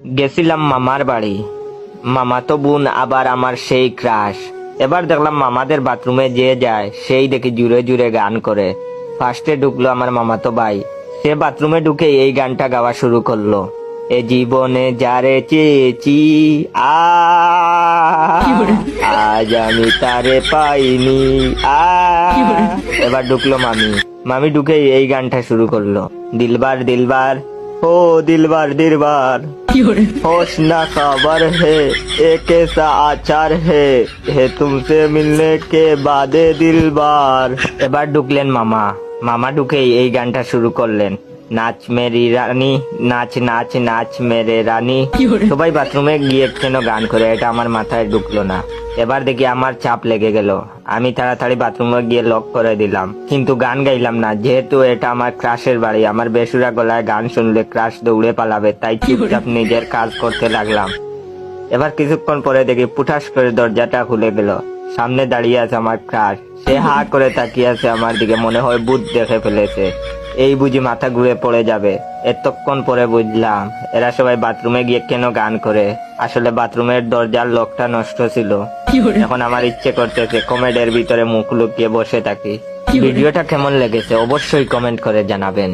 গেছিলাম মামার বাড়ি। মামা তো বোন আবার আমার সেই ক্রাশ। এবার দেখলাম মামাদের বাথরুমে যে যায় সেই দেখি জুড়ে জুড়ে গান করে। ফার্স্টে ঢুকলো আমার মামাতো ভাই। সে বাথরুমে ঢুকে এই গানটা গাওয়া শুরু করল। এ জীবনে যারে চেয়েছি আজ আমি তারে পাইনি এবার ঢুকলো মামি। মামি ঢুকে এই গানটা শুরু করল। দিলবার দিলবার ও দিলবার দিলবার होश ना खबर है एक कैसा आचार है है तुमसे मिलने के बाद दिल बार এবার ঢুকলেন মামা মামা ঢুকেই এই গানটা শুরু করলেন নাচ মেরি রানী নাচ নাচ নাচ মেরে রানী সবাই বাথরুমে গিয়ে কেন গান করে এটা আমার মাথায় ঢুকলো না এবার দেখি আমার চাপ লেগে গেল। আমি তাড়াতাড়ি বাথরুমে গিয়ে লক করে দিলাম। কিন্তু গান গাইলাম না, যেহেতু এটা আমার ক্রাশের বাড়ি, আমার বেসুরা গলায় গান শুনলে ক্রাশ দৌড়ে পালাবে, তাই চুপচাপ নিজের কাজ করতে লাগলাম। এবার কিছুক্ষণ পরে দেখি পুঠাস করে দরজাটা খুলে গেল সামনে দাঁড়িয়ে আছে আমার ক্রাশ। সে হা করে তাকিয়ে আছে আমার দিকে, মনে হয় ভূত দেখে ফেলেছে। এই বুঝি মাথা ঘুরে পড়ে যাবে। এতক্ষণ পরে বুঝলাম এরা সবাই বাথরুমে গিয়ে কেন গান করে? আসলে বাথরুমের দরজার লকটা নষ্ট ছিল। এখন আমার ইচ্ছে করতেছে কমেডের ভিতরে মুখ লুকিয়ে বসে থাকি। ভিডিওটা কেমন লেগেছে অবশ্যই কমেন্ট করে জানাবেন।